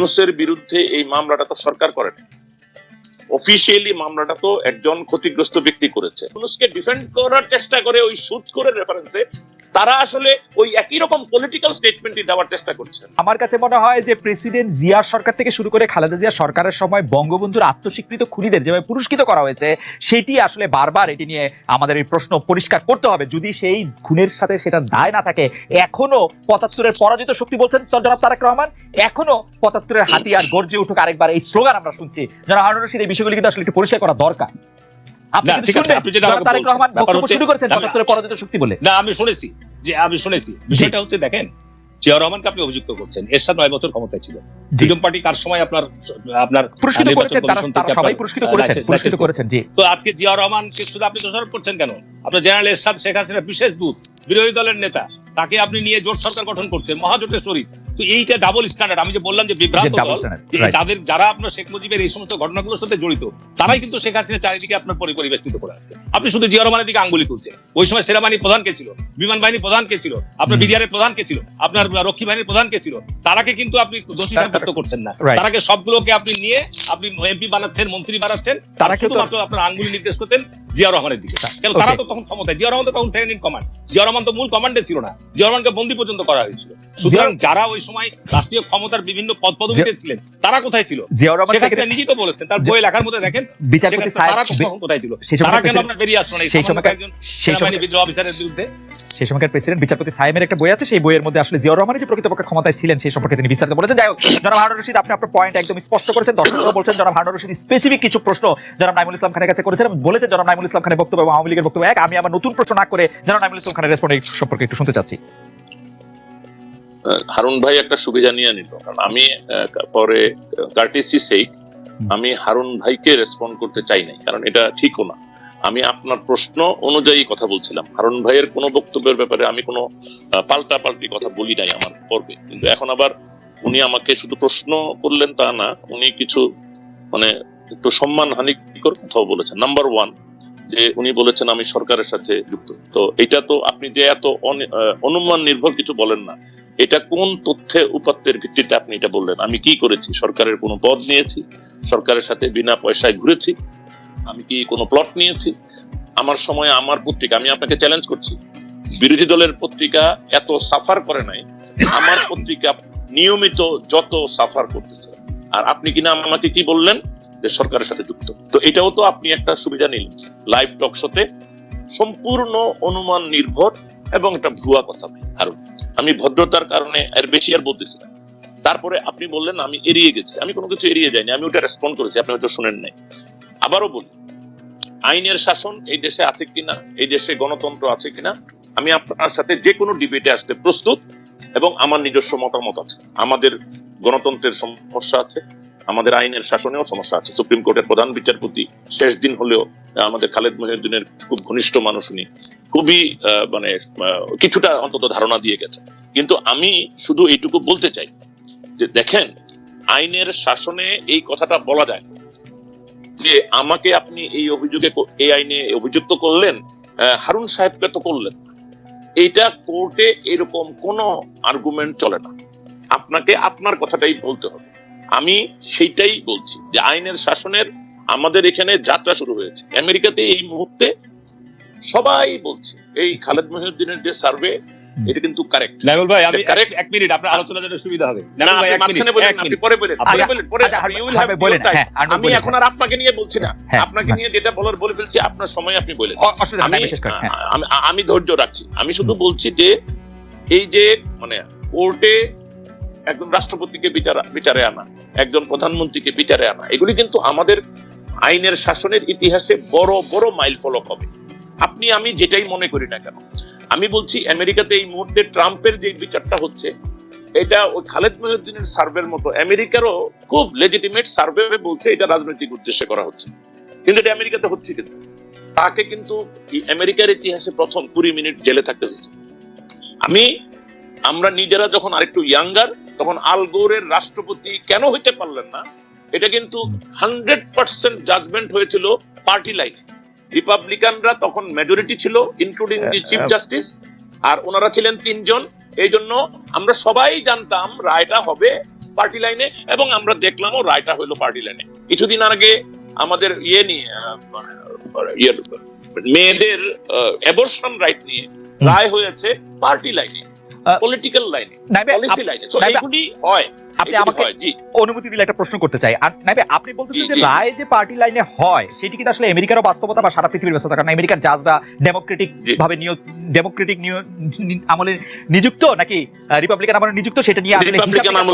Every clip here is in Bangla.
ইউনুসের বিরুদ্ধে এই মামলাটা তো সরকার করে না অফিসিয়ালি মামলাটা তো একজন ক্ষতিগ্রস্ত ব্যক্তি করেছে। ইউনুসকে ডিফেন্ড করার চেষ্টা করে, ওই সুদ করে রেফারেন্সে তারা আসলে ওই একই রকম পলিটিক্যাল স্টেটমেন্টই দেওয়ার চেষ্টা করছেন আমার কাছে মনে হয় যে প্রেসিডেন্ট জিয়ার সরকার থেকে শুরু করে খালেদা জিয়া সরকারের সময় বঙ্গবন্ধুর আত্মস্বীকৃত খুনিদের যেভাবে পুরস্কৃত করা হয়েছে, সেটি আসলে বারবার এটি নিয়ে আমাদের এই প্রশ্ন পরিষ্কার করতে হবে। যদি সেই খুনের সাথে সেটা দায় না থাকে, এখনও পঁচাত্তরের পরাজিত শক্তি বলছেন জনাব তারেক রহমান, এখনও পঁচাত্তরের হাতিয়ার গর্জে উঠুক আরেকবার এই স্লোগান আমরা শুনছি। জনাব হারুন রশিদ, এই বিষয়গুলি কিন্তু আসলে একটু পরিষ্কার করা দরকার। আমি শুনেছি যে আমি শুনেছি। বিষয়টা হচ্ছে দেখেন জিয়া রহমানকে আপনি অভিযুক্ত করছেন এরশাদ নয় বছর ক্ষমতায় ছিল। ফ্রিডম পার্টি কার সময় আপনার আপনার পুরস্কৃত করেছেন তারা কমিশন তারা থেকে সবাই পুরস্কৃত করেছেন পুরস্কৃত করেছেন জি। তো আজকে জিয়া রহমানকে শুধু আপনি দোষারোপ করছেন কেন? আপনার জেনারেল এরশাদ শেখ হাসিনা বিশেষ দূত বিরোধী দলের নেতা তাকে আপনি নিয়ে জোট সরকার গঠন করছেন মহাজোটের শরীর। তো এইটা ডাবল স্ট্যান্ডার্ড আমি যে বললাম যে বিভ্রান্ত. যাদের যারা আপনার শেখ মুজিবের এই সমস্ত ঘটনাগুলোর সাথে জড়িত তারাই কিন্তু শেখ হাসিনা চারিদিকে আপনার পরিবেষ্টিত করে আসছে। আপনি শুধু জিয়া রহমানের দিকে আঙ্গুলি তুলছেন। ওই সময় সেনাবাহিনী প্রধান কে ছিল? বিমান বাহিনী প্রধান কে ছিল? আপনার হুম। বিডিআর এর প্রধান কে ছিল? আপনার রক্ষী বাহিনীর প্রধান কে ছিল? তারাকে কিন্তু আপনি দোষী সাব্যস্ত করছেন না। তারাকে সবগুলোকে আপনি নিয়ে আপনি এমপি বানাচ্ছেন মন্ত্রী বানাচ্ছেন তারা কিন্তু- আপনার আঙ্গুলি নির্দেশ করতেন জিয়া রহমানের দিকে। কেন? তারা তো তখন ক্ষমতায়। জিয়া রহমান তো তখন second in command. Zia Rahman তো মূল কমান্ডে ছিল না। জিয়া রহমানকে বন্দি পর্যন্ত করা হয়েছিল। সুতরাং যারা ওই সময় রাষ্ট্রীয় ক্ষমতার বিভিন্ন পদ পদবিতে ছিলেন তারা কোথায় ছিল? জিয়া রহমান নিজেই তো বলেছেন তার বই লেখার মধ্যে দেখেন বিচারপতি তারা তখন কোথায় ছিল? তারা কেন আপনার বেরিয়ে আসলো না? সেই সময় একজন সেনাবাহিনী বিদ্রোহ অফিসারের বিরুদ্ধে সেই সময়কার প্রেসিডেন্ট বিচারপতি সাইমের একটা বই আছে সেই বইয়ের মধ্যে আসলে জিয়াউর রহমানের যে প্রকৃতপক্ষে ক্ষমতায় ছিলেন সেই সম্পর্কে তিনি বিস্তারিত বলেছেন। যাই হোক জনাব হারুন রশিদ আপনি আপনার পয়েন্ট একদম স্পষ্ট করেছেন দর্শকরা বলছেন জনাব হারুন রশিদ স্পেসিফিক কিছু প্রশ্ন জনাব নাইমুল ইসলাম খানের কাছে করেছেন বলেছেন জনাব নাইমুল ইসলাম খানের বক্তব্য এবং আওয়ামী লীগের বক্তব্য এক। আমি আমার নতুন প্রশ্ন না করে জনাব নাইমুল ইসলাম খানের রেসপন্ড সম্পর্কে একটু শুনতে চাচ্ছি। হারুন ভাই একটা সুবিধা নিয়ে নিল। কারণ আমি পরে কার্টিসি সেই আমি হারুন ভাইকে রেসপন্ড করতে চাই নাই কারণ এটা ঠিকও না। আমি আপনার প্রশ্ন অনুযায়ী কথা বলছিলাম। হারুন ভাইয়ের কোনো বক্তব্যের ব্যাপারে আমি কোনো পাল্টা পাল্টি কথা বলি নাই আমার পর্বে। কিন্তু এখন আবার উনি আমাকে শুধু প্রশ্ন করলেন তা না, উনি কিছু মানে একটু সম্মান হানিকর কথাও বলেছেন। নাম্বার ওয়ান যে উনি বলেছেন আমি সরকারের সাথে যুক্ত। তো এটা তো আপনি যে এত অনুমান নির্ভর কিছু বলেন না, এটা কোন তথ্যে উপাত্তের ভিত্তিতে আপনি এটা বললেন? আমি কি করেছি? সরকারের কোনো পদ নিয়েছি, সরকারের সাথে বিনা পয়সায় ঘুরেছি আমি কি কোনো প্লট নিয়েছি? আমার সময় আমার পত্রিকা, আমি আপনাকে চ্যালেঞ্জ করছি। বিরোধী দলের পত্রিকা এত সাফার করে নাই, আমার পত্রিকা নিয়মিত যত সাফার করতেছে। আর আপনি কিনা আমাকে কি বললেন? যে সরকারের সাথে যুক্ত। তো এটাও তো আপনি একটা সুবিধা নিলেন। লাইভ টক শোতে সম্পূর্ণ অনুমান নির্ভর এবং এটা ভুয়া কথা আরও আমি ভদ্রতার কারণে এর বেশি আর বলতেছি না। তারপরে আপনি বললেন, আমি এড়িয়ে গেছি। আমি কোনো কিছু এড়িয়ে যাইনি। আমি ওটা রেসপন্ড করেছি। আপনি হয়তো শুনেন নাই। আবারও বলি, আইনের শাসন এই দেশে আছে কিনা, এই দেশে গণতন্ত্র আছে কিনা, আমি আপনার সাথে যে কোনো ডিবেটে আসতে প্রস্তুত এবং আমার নিজস্ব মতামত আছে। আমাদের গণতন্ত্রের সমস্যা আছে, আমাদের আইনের শাসনেও সমস্যা আছে। সুপ্রিম কোর্টের প্রধান বিচারপতি শেষ দিন হলেও আমাদের খালেদ মহিউদ্দিনের খুব ঘনিষ্ঠ মানুষ উনি, খুবই মানে কিছুটা অন্তত ধারণা দিয়ে গেছে কিন্তু আমি শুধু এইটুকু বলতে চাই যে, দেখেন, আইনের শাসনে এই কথাটা বলা যায়। যে আমাকে আপনি এই অভিযোগে এই আইনে অভিযুক্ত করলেন হারুন সাহেবকে তো করলেন। না। এইটা কোর্টে এরকম কোনো আর্গুমেন্ট চলে না। আপনাকে আপনার কথাটাই বলতে হবে। আমি সেইটাই বলছি যে আইনের শাসনের আমাদের এখানে যাত্রা শুরু হয়েছে। আমেরিকাতে এই মুহূর্তে সবাই বলছে, এই খালেদ মহিউদ্দিনের যে সার্ভে এটা কিন্তু কারেক্ট ভাই আমি. এক- এক মিনিট আপনার আলোচনার জন্য সুবিধা হবে। না ভাই আপনি মাঝখানে মিনিট বলেন আপনি পরে বলেন পরে বলেন। পরে you will হারবে বলেন, হ্যাঁ, আমি এখন আর আপনাকে নিয়ে বলছি না। হ্যাঁ, আপনাকে হ্যাঁ। নিয়ে যেটা বলার বলে ফেলছি আপনার সময় আপনি বলেন। আমি- আমি ধৈর্য রাখছি। আমি শুধু বলছি যে এই যে মানে কোর্টে একজন রাষ্ট্রপতিকে বিচার বিচারে আনা একজন প্রধানমন্ত্রীকে বিচারে আনা এগুলি কিন্তু আমাদের আইনের শাসনের ইতিহাসে বড় বড় মাইল ফলক হবে। আপনি আমি যেটাই মনে করি না কেন আমি বলছি, আমেরিকাতে এই মুহূর্তে ট্রাম্পের যে বিচারটা হচ্ছে, এটা ওই খালেদ মহিউদ্দিনের সার্ভের মতো। আমেরিকারও খুব লেজিটিমেট সার্ভে বলছে এটা রাজনৈতিক উদ্দেশ্যে করা হচ্ছে। কিন্তু এটা আমেরিকাতে হচ্ছে কিন্তু তাকে কিন্তু আমেরিকার ইতিহাসে প্রথম কুড়ি মিনিট জেলে থাকতে হয়েছে। আমি, আমরা নিজেরা যখন আরেকটু ইয়াঙ্গার তখন আল গোরের রাষ্ট্রপতি কেন হইতে পারলেন না, এটা কিন্তু হান্ড্রেড পার্সেন্ট জাজমেন্ট হয়েছিল পার্টি লাইন রিপাবলিকানরা তখন মেজরিটি ছিল ইনক্লুডিং দি চিফ জাস্টিস আর ওনারা ছিলেন তিনজন। এই জন্য আমরা সবাই জানতাম রায়টা হবে পার্টি লাইনে এবং আমরা দেখলামও রায়টা হলো পার্টি লাইনে কিছুদিন আগে আমাদের ইয়ে নিয়ে ইয়ে মেয়েদের অ্যাবর্শন রাইট নিয়ে রায় হয়েছে পার্টি লাইনে পলিটিক্যাল লাইনে পলিসি লাইনে তো এইগুলি হয়। আপনি আমাকে অনুমতি দিলে একটা প্রশ্ন করতে চাই। আর নাইবে আপনি বলতেছেন যে রায় যে পার্টি লাইনে হয় সেটি কিন্তু আসলে আমেরিকারও বাস্তবতা বা সারা পৃথিবীর ব্যস্ততা? কারণ আমেরিকার জাজরা ডেমোক্রেটিক ভাবে নিয়োগ ডেমোক্রেটিক আমলে নিযুক্ত নাকি রিপাবলিকান আমলে নিযুক্ত সেটা নিয়ে আসলে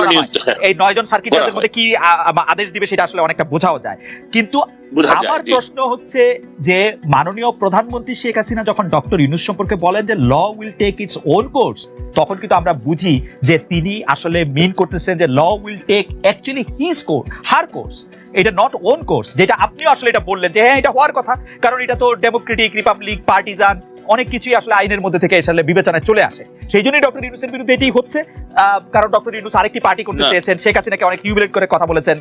হয়। এই নয়জন সার্কিট জাজের মধ্যে কি আদেশ দিবে সেটা আসলে অনেকটা বোঝাও যায়। কিন্তু আমার প্রশ্ন হচ্ছে যে মাননীয় প্রধানমন্ত্রী শেখ হাসিনা যখন ডক্টর ইউনুস সম্পর্কে বলেন যে law will take its own course তখন কিন্তু আমরা বুঝি যে তিনি আসলে মিন করতেছেন যে law will take actually his course her course এটা নট ওন কোর্স যেটা আপনিও আসলে এটা বললেন যে হ্যাঁ এটা হওয়ার কথা। কারণ এটা তো ডেমোক্রেটিক রিপাবলিক পার্টিজান অনেক কিছুই আসলে আইনের মধ্যে থেকে আসলে বিবেচনায় চলে আসে। সেই জন্যই ডক্টর ইউনুসের বিরুদ্ধে এটাই হচ্ছে। কারণ ডক্টর ইউনুস আরেকটি পার্টি করতে চেয়েছেন। শেখ হাসিনাকে অনেক হিউমিলেট করে কথা বলেছেন।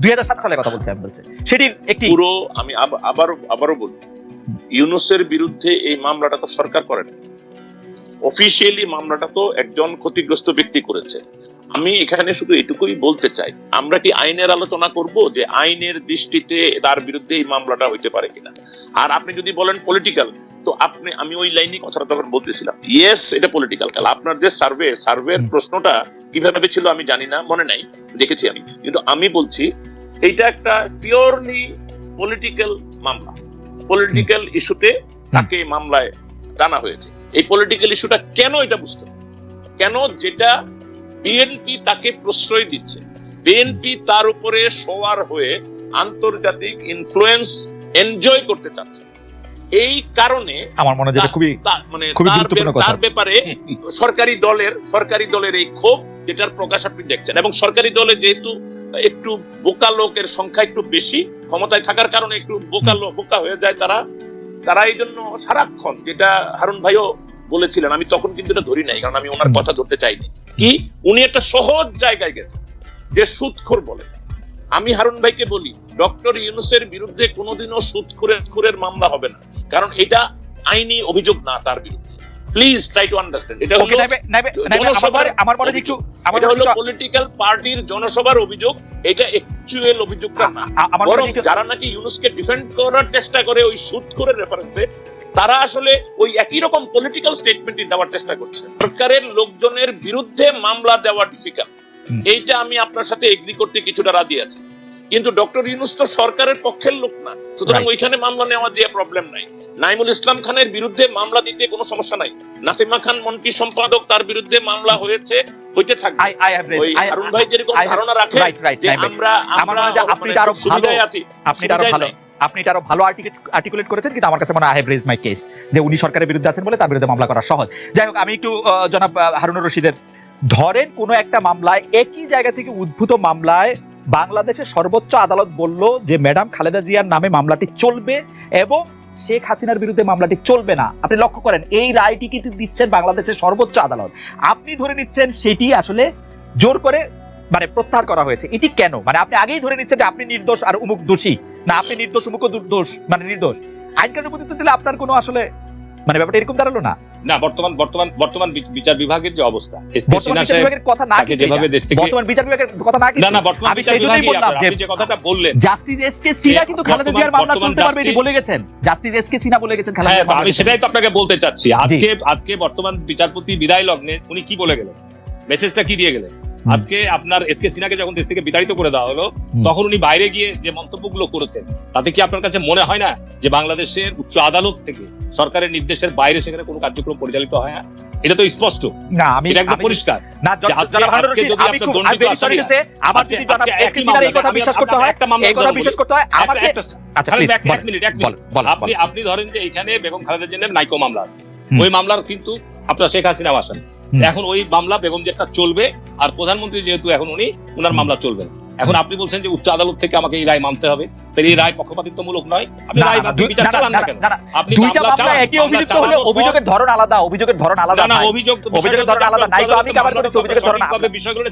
দুই হাজার সাত সালে কথা বলছেন বলছে। সেটির একটি পুরো আমি আব- আবারও আবারও বলি ইউনুসের বিরুদ্ধে এই মামলাটা তো সরকার করেন অফিসিয়ালি মামলাটা তো একজন ক্ষতিগ্রস্ত ব্যক্তি করেছে। আমি এখানে শুধু এটুকুই বলতে চাই আমরা কি আইনের আলোচনা করব যে আইনের দৃষ্টিতে তার বিরুদ্ধে এই মামলাটা হইতে পারে কিনা? আর আপনি যদি বলেন পলিটিক্যাল তো আপনি আমি ওই লাইনে কথাটা তখন বলতেছিলাম। ইয়েস এটা পলিটিক্যাল কাল আপনার যে সার্ভে সার্ভের প্রশ্নটা কীভাবে ছিল আমি জানি না মনে নাই দেখেছি আমি। কিন্তু আমি বলছি এইটা একটা পিওরলি পলিটিক্যাল মামলা। পলিটিক্যাল ইস্যুতে তাকে মামলায় টানা হয়েছে। এই পলিটিক্যাল ইস্যুটা কেন এটা বুঝতে কেন যেটা বিএনপি তাকে প্রশ্রয় দিচ্ছে। বিএনপি তার উপরে সওয়ার হয়ে আন্তর্জাতিক ইনফ্লুয়েন্স এনজয় করতে চাচ্ছে। এই কারণে আমার মনে হয় যেটা খুবই মানে তার ব্যাপারে সরকারি দলের সরকারি দলের এই ক্ষোভ যেটার প্রকাশ আপনি দেখছেন। এবং সরকারি দলে যেহেতু একটু বোকা লোকের সংখ্যা একটু বেশি ক্ষমতায় থাকার কারণে একটু বোকা বোকা হয়ে যায় তারা। তারা এই জন্য সারাক্ষণ যেটা হারুন ভাইও বলেছিলেন আমি তখন কিন্তু এটা ধরি নাই কারণ আমি ওনার কথা ধরতে চাইনি। কি? উনি একটা সহজ জায়গায় গেছেন যে সুদখোর বলে। আমি হারুন ভাইকে বলি ডক্টর ইউনুসের বিরুদ্ধে কোনোদিনও সুদখোরের খোরের মামলা হবে না কারণ এটা আইনি অভিযোগ না তার বিরুদ্ধে। প্লিজ ট্রাই টু আন্ডারস্ট্যান্ড এটা হলো নাইবে নাইবে নাইবে আমার জনসভার আমার মনে একটু আমার হলো পলিটিক্যাল পার্টির জনসভার অভিযোগ এটা অ্যাকচুয়াল অভিযোগটা না। যারা নাকি ইউনুসকে ডিফেন্ড করার চেষ্টা করে ওই সুদ করে রেফারেন্সে তারা আসলে ওই একই রকম পলিটিক্যাল স্টেটমেন্টই দেওয়ার চেষ্টা করছে। সরকারের লোকজনের বিরুদ্ধে মামলা দেওয়া ডিফিকাল্ট এইটা আমি আপনার সাথে এগ্রি করতে কিছুটা রাজি আছি। কিন্তু ডক্টর ইউনুস তো সরকারের পক্ষের লোক না। সুতরাং ওইখানে মামলা নেওয়া দিয়ে প্রবলেম নাই। নাইমুল ইসলাম খানের বিরুদ্ধে মামলা দিতে কোনো সমস্যা নাই। নাসিমা খান মন্ত্রী সম্পাদক তার বিরুদ্ধে মামলা হয়েছে হইতে থাকবে। ওই হারুন ভাই যেরকম ধারণা রাখে যে আমরা আমরা আপনি আরও ভালো- আপনি আরও ভালো আপনি এটা আরও ভালো আর্টিকুলেট করেছেন কিন্তু আমার কাছে মনে হয় রেজ মাই কেস যে উনি সরকারের বিরুদ্ধে আছেন বলে তার বিরুদ্ধে মামলা করা সহজ। যাই হোক আমি একটু জনাব হারুনুর রশিদের ধরেন কোনো একটা মামলায় একই জায়গা থেকে উদ্ভূত মামলায় বাংলাদেশের সর্বোচ্চ আদালত বলল যে ম্যাডাম খালেদা জিয়ার নামে মামলাটি চলবে এবং শেখ হাসিনার বিরুদ্ধে মামলাটি চলবে না। আপনি লক্ষ্য করেন, এই রায়টি কিন্তু দিচ্ছেন বাংলাদেশের সর্বোচ্চ আদালত। আপনি ধরে নিচ্ছেন সেটি আসলে জোর করে মানে প্রত্যাহার করা হয়েছে। এটি কেন? মানে আপনি আগেই ধরে নিচ্ছেন যে আপনি নির্দোষ আর উমুক দোষী। না, আপনি নির্দোষ উমুক দোষ মানে নির্দোষ। আইন কানুন দিলে আপনার কোনো আসলে মানে ব্যাপারটা এরকম দাঁড়াল না? না বর্তমান বর্তমান বর্তমান বিচার বিভাগের যে অবস্থা বিচার বিভাগের কথা না যেভাবে দেশ থেকে বর্তমান বিচার বিভাগের কথা না না না বর্তমান আমি বিচার বিভাগই যে আপনি যে কথাটা বললেন জাস্টিস এস কে সিনা কিন্তু খালেদা জিয়ার মামলা চলতে পারবে এটি বলে গেছেন। জাস্টিস এস কে সিনা বলে গেছেন খালেদা হ্যাঁ আমি সেটাই তো আপনাকে বলতে চাচ্ছি। আজকে আজকে বর্তমান বিচারপতি বিদায় লগ্নে উনি কি বলে গেলেন? মেসেজটা কি দিয়ে গেলেন? আজকে আপনার এস কে সিনহাকে যখন দেশ থেকে বিতাড়িত করে দেওয়া হলো তখন উনি বাইরে গিয়ে যে মন্তব্যগুলো করেছেন তাতে কি আপনার কাছে মনে হয় না যে বাংলাদেশের উচ্চ আদালত থেকে সরকারের নির্দেশের বাইরে সেখানে কোনো কার্যক্রম পরিচালিত হয় না? এটা তো স্পষ্ট। না আমি একদম পরিষ্কার। না রশিদ, যদি জনাব এস কে সিনার এই কথা বিশ্বাস করতে হয় একটা মামলা এই কথা বিশ্বাস করতে হয় আমাকে আচ্ছা এক- মিনিট এক মিনিট। আপনি আপনি ধরেন যে এখানে বেগম খালেদা জিয়ার নাইকো মামলা আছে। ওই মামলার কিন্তু আপনার শেখ হাসিনা আসেন। এখন ওই মামলা বেগম যেটা চলবে আর প্রধানমন্ত্রী যেহেতু এখন উনি উনার মামলা চলবে। না। এখন আপনি বলছেন যে উচ্চ আদালত থেকে আমাকে এই রায় মানতে হবে তাহলে এই রায় পক্ষপাতিত্বমূলক নয়। আপনি রায় না, বিচার না, না, চালান না, না কেন? না, না, আপনি দুইটা মামলা একই অভিযুক্ত হলে অভিযোগের ধরন আলাদা অভিযোগের ধরন আলাদা না না অভিযোগ অভিযোগের ধরন আলাদা, নাই তো আমি cover করেছি, অভিযোগের ধরন সঠিকভাবে বিষয়গুলো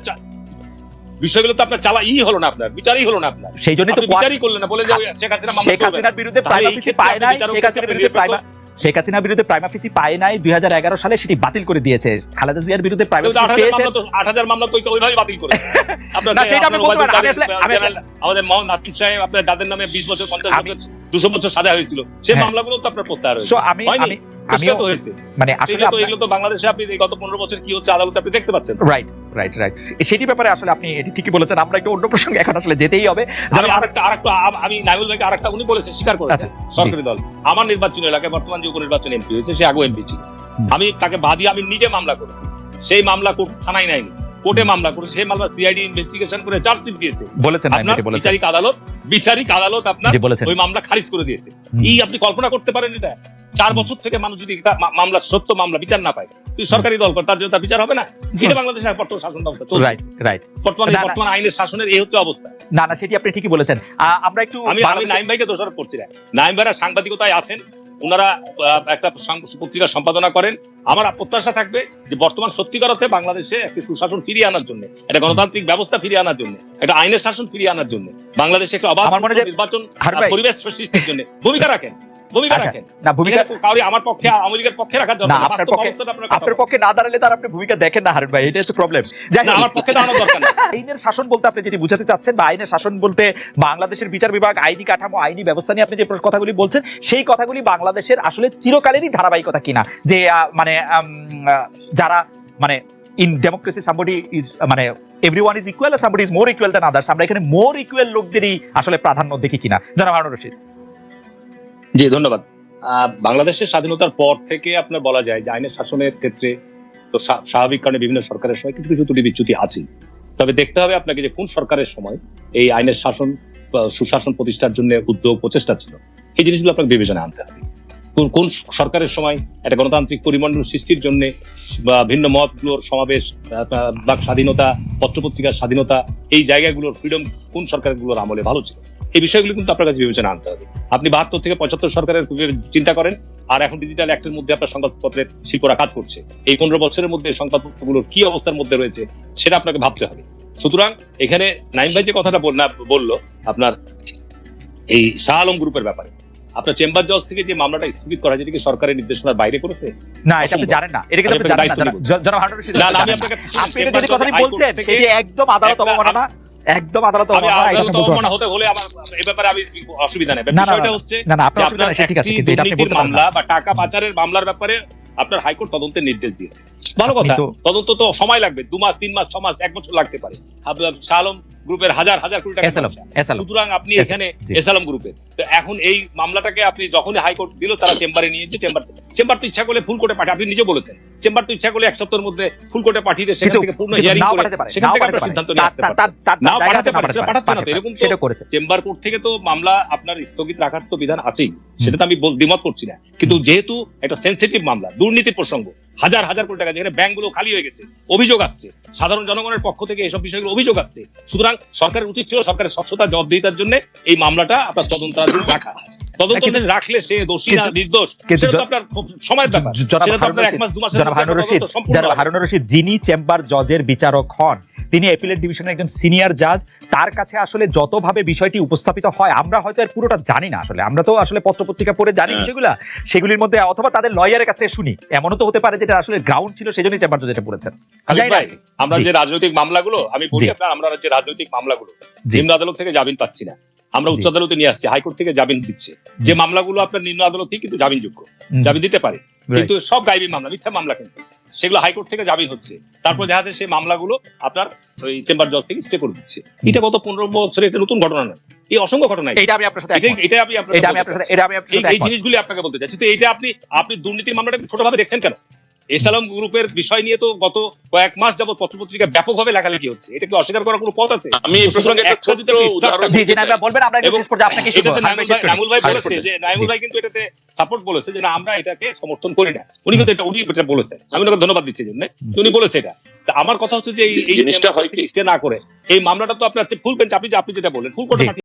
বিষয়গুলো তো আপনার চালা ই হলো না আপনার বিচারই হলো না আপনার। সেই জন্যই তো বিচারই করলেন না বলে যে শেখ হাসিনা মামলা শেখ হাসিনার বিরুদ্ধে ক্ষেত্রে পায় নাই শেখ হাসিনার বিরুদ্ধে নিরপেক্ষ- প্রাইমা শেখ হাসিনার বিরুদ্ধে প্রাইমাফিসি পায় নাই দুই সালে সেটি বাতিল করে দিয়েছে। খালেদা জিয়ার বিরুদ্ধে প্রাইমাফিসি পেয়েছে। আট হাজার মামলা তো ওই- ওইভাবেই বাতিল করে না, সেটা আপনি বলতে পারেন। আমি আমি আমাদের সাহেব আপনার নামে বিশ বছর পঞ্চাশ বছর দুশো বছর সাজা হয়েছিল সেই হ্যাঁ। মামলাগুলো তো আপনার প্রত্যাহার হয়েছে। আমি আমি মানে আসলে এগুলো তো বাংলাদেশে আপনি গত পনেরো বছর কি হচ্ছে আদালতে আপনি দেখতে পাচ্ছেন। রাইট রাইট রাইট সেটি ব্যাপারে আসলে আপনি এটি ঠিকই বলেছেন। আমরা একটু অন্য প্রসঙ্গে এখন আসলে যেতেই হবে। আমি আরেকটা আরেকটা আমি নাইবুল ভাইকে আরেকটা উনি বলেছেন স্বীকার আচ্ছা, করেছেন সরকারি দল। আমার নির্বাচনী এলাকায় বর্তমান যে উপনির্বাচন এমপি হয়েছে সে আগেও এমপি ছিল। আমি তাকে বাদী আমি নিজে মামলা করেছি। সেই মামলা কোর্ট থানায় নেয়নি। কোর্টে মামলা করেছে সেই মামলা সিআইডি ইনভেস্টিগেশন করে চার্জশিট দিয়েছে। বলেছেন আপনার বিচারিক আদালত বিচারিক আদালত আপনার ওই মামলা খারিজ করে দিয়েছে। এই আপনি কল্পনা করতে পারেন এটা? চার বছর থেকে মানুষ যদি মামলা সত্য মামলা বিচার না পায় তুই সরকারি দল কর তার জন্য তার বিচার হবে না? এটা বাংলাদেশের বর্তমান শাসন ব্যবস্থা চলছে। রাইট রাইট বর্তমানে। বর্তমান আইনের শাসনের এই হচ্ছে অবস্থা। না না সেটি আপনি ঠিকই বলেছেন। আমরা একটু আমি আমি নাইম ভাইকে দোষারোপ করছি না। নাইম ভাইরা সাংবাদিকতায় আছেন ওনারা একটা পত্রিকা সম্পাদনা করেন। আমার প্রত্যাশা থাকবে যে বর্তমান সত্যিকার অর্থে বাংলাদেশে একটি সুশাসন ফিরিয়ে আনার জন্য একটা গণতান্ত্রিক ব্যবস্থা ফিরিয়ে আনার জন্য একটা আইনের শাসন ফিরিয়ে আনার জন্য বাংলাদেশে একটা অবাধ নির্বাচন পরিবেশ সৃষ্টির জন্য ভূমিকা রাখেন। ভূমিকা আচ্ছা, রাখেন। না ভূমিকা কাউরি আমার পক্ষে আওয়ামী পক্ষে রাখার জন্য না, না, আপনার পক্ষে- আপনার কথা। আপনার বলেন। পক্ষে না দাঁড়ালে তার আপনি ভূমিকা দেখেন না হারুন ভাই এটা হচ্ছে প্রবলেম না আমার পক্ষে দাঁড়ানোর দরকার নেই। আইনের শাসন বলতে আপনি যেটি বুঝাতে চাচ্ছেন বা আইনের শাসন বলতে বাংলাদেশের বিচার বিভাগ আইনি কাঠামো আইনি ব্যবস্থা নিয়ে আপনি যে কথাগুলি বলছেন সেই কথাগুলি বাংলাদেশের আসলে চিরকালেরই ধারাবাহিকতা কিনা? যে মানে যারা মানে ইন ডেমোক্রেসি সামবডি ইজ মানে everyone is equal R somebody is more equal than others আমরা এখানে মোর ইকুয়াল লোকদেরই আসলে প্রাধান্য দেখি কিনা? জনাব হারুন রশিদ। জি, ধন্যবাদ। বাংলাদেশের স্বাধীনতার পর থেকে আপনার বলা যায় যে আইনের শাসনের ক্ষেত্রে তো স্বা- স্বাভাবিক কারণে বিভিন্ন সরকারের সময় কিছু কিছু ত্রুটি বিচ্যুতি আছে। তবে দেখতে হবে আপনাকে যে কোন সরকারের সময় এই আইনের শাসন বা সুশাসন প্রতিষ্ঠার জন্য উদ্যোগ, প্রচেষ্টা ছিল। এই জিনিসগুলো আপনাকে বিবেচনায় আনতে হবে। কোন কোন সরকারের সময় একটা গণতান্ত্রিক পরিমণ্ডল সৃষ্টির জন্য বা ভিন্ন মতগুলোর সমাবেশ বাক স্বাধীনতা পত্রপত্রিকার স্বাধীনতা, এই জায়গাগুলোর ফ্রিডম কোন সরকারগুলোর আমলে ভালো ছিল? এই বিষয়গুলো কিন্তু আপনার কাছে বিবেচনা আনতে হবে। আপনি বাহাত্তর থেকে পঁচাত্তর সরকারের চিন্তা করেন আর এখন ডিজিটাল অ্যাক্টের মধ্যে আপনার সংবাদপত্রের শিল্পরা কাজ করছে। এই পনেরো বছরের মধ্যে সংবাদপত্রগুলোর কি অবস্থার মধ্যে রয়েছে সেটা আপনাকে ভাবতে হবে। সুতরাং এখানে নাইম ভাই যে কথাটা বল- বলল আপনার এই শাহ আলম গ্রুপের ব্যাপারে আপনার চেম্বার জজ থেকে যে মামলাটা স্থগিত করা যেটা কি সরকারের নির্দেশনার বাইরে করেছে? না এটা আপনি জানেন না। এটা কিন্তু আপনি জানেন না। জনাব- আপনি চেম্বার কথাটি বলছেন সেটি একদম আদালত অবমাননা একদম আদালত অবমাননা হতে হলে আমার এই ব্যাপারে আমি অসুবিধা নেই। বিষয়টা হচ্ছে না না আপনার অসুবিধা নেই ঠিক আছে কিন্তু এটা আপনি বলতে মামলা বা টাকা পাচারের মামলার ব্যাপারে আপনার হাইকোর্ট তদন্তের নির্দেশ দিয়েছে। ভালো কথা। তদন্ত তো সময় লাগবে দু মাস তিন মাস ছ মাস এক বছর লাগতে পারে। শাহ শালম গ্রুপের হাজার হাজার কোটি টাকা সুতরাং আপনি এখানে এসালাম গ্রুপের তো এখন এই মামলাটাকে আপনি যখনই হাইকোর্ট দিল তারা চেম্বারে নিয়েছে চেম্বার চেম্বার তো ইচ্ছা করলে ফুল কোর্টে পাঠায় আপনি নিজে বলেছেন চেম্বার তো ইচ্ছা করলে এক সপ্তাহের মধ্যে ফুল কোর্টে পাঠিয়ে দিয়ে সেখান থেকে পূর্ণ হিয়ারিং করে সেখান থেকে আপনার সিদ্ধান্ত নিয়ে আসতে পারেন জায়গা পাঠাতে পারে, সেটা পাঠাচ্ছে না এরকম তো- চেম্বার কোর্ট থেকে তো মামলা আপনার স্থগিত রাখার তো বিধান আছেই সেটা তো আমি দ্বিমত করছি না। কিন্তু যেহেতু একটা সেন্সিটিভ মামলা দুর্নীতির প্রসঙ্গ হাজার হাজার কোটি টাকা যেখানে ব্যাংকগুলো খালি হয়ে গেছে অভিযোগ আসছে সাধারণ জনগণের পক্ষ থেকে এসব বিষয়গুলো অভিযোগ আসছে সুতরাং সরকারের উচিত ছিল সরকারের স্বচ্ছতা জবাবদিহিতার জন্য এই মামলাটা আপনার তদন্তাধীন রাখা। তদন্তাধীন রাখলে সে দোষী না নির্দোষ কিন্তু সেটা তো আপনার খুব সময়ের ব্যাপার। সেটা তো আপনার এক মাস দু মাসের রশিদ তদন্ত যিনি চেম্বার জজের বিচারক হন তিনি অ্যাপিলেট ডিভিশনের একজন সিনিয়র জাজ তার কাছে আসলে যতভাবে বিষয়টি উপস্থাপিত হয় আমরা হয়তো এর পুরোটা জানি না আসলে। আমরা তো আসলে পত্রপত্রিকা পড়ে জানি হ্যাঁ। বিষয়গুলা সেগুলির মধ্যে অথবা তাদের লয়ারের কাছে শুনি। এমনও তো হতে পারে যেটা আসলে গ্রাউন্ড ছিল সেজন্যই চেম্বার জজ এটা পড়েছেন আমরা যে রাজনৈতিক মামলাগুলো আমি বলি আপনার আমরা যে রাজনৈতিক মামলাগুলো। নিম্ন আদালত থেকে জামিন পাচ্ছি না। আমরা উচ্চ আদালতে নিয়ে আসছি হাইকোর্ট থেকে জামিন দিচ্ছে। যে মামলাগুলো আপনার নিম্ন আদালতে কিন্তু জামিনযোগ্য। জামিন দিতে পারে। কিন্তু সব গাইবি মামলা মিথ্যা মামলা কিন্তু। সেগুলো হাইকোর্ট থেকে জামিন হচ্ছে। তারপর দেখা যাচ্ছে সেই মামলাগুলো আপনার ওই চেম্বার জজ থেকে স্টে করে দিচ্ছে। এটা গত পনেরো বছরে এটা নতুন ঘটনা নয়। এই অসংখ্য ঘটনা এটা। আমি আপনার সাথে এটা আমি আপনার সাথে এটা আমি আপনার এই সাথে এই জিনিসগুলি আপনাকে বলতে চাচ্ছি তো এটা আপনি আপনি দুর্নীতির মামলাটা ছোটভাবে দেখছেন কেন? এসালাম গ্রুপের বিষয় নিয়ে তো গত কয়েক মাস যাবত পত্রপত্রিকা ব্যাপকভাবে লেখালেখি হচ্ছে। এটা কি অস্বীকার করার কোনো পথ আছে? আমি এই প্রসঙ্গে একটা ছোট্ট উদাহরণ জি জি বলবেন আমরা একটু শেষ পর্যায়ে আপনাকে এটাতে নাইমুল ভাই বলেছে যে নাইমুল ভাই কিন্তু এটাতে সাপোর্ট বলেছে যে না আমরা এটাকে সমর্থন করি না। উনি কিন্তু এটা উনি এটা বলেছেন। আমি ওনাকে ধন্যবাদ দিচ্ছি জন্য। উনি বলেছে এটা। তা আমার কথা হচ্ছে যে এই জিনিসটা হয় কি? স্টে না করে এই মামলাটা তো আপনার ফুল বেঞ্চ আপনি যে আপনি যেটা বললেন ফুল কোর্টে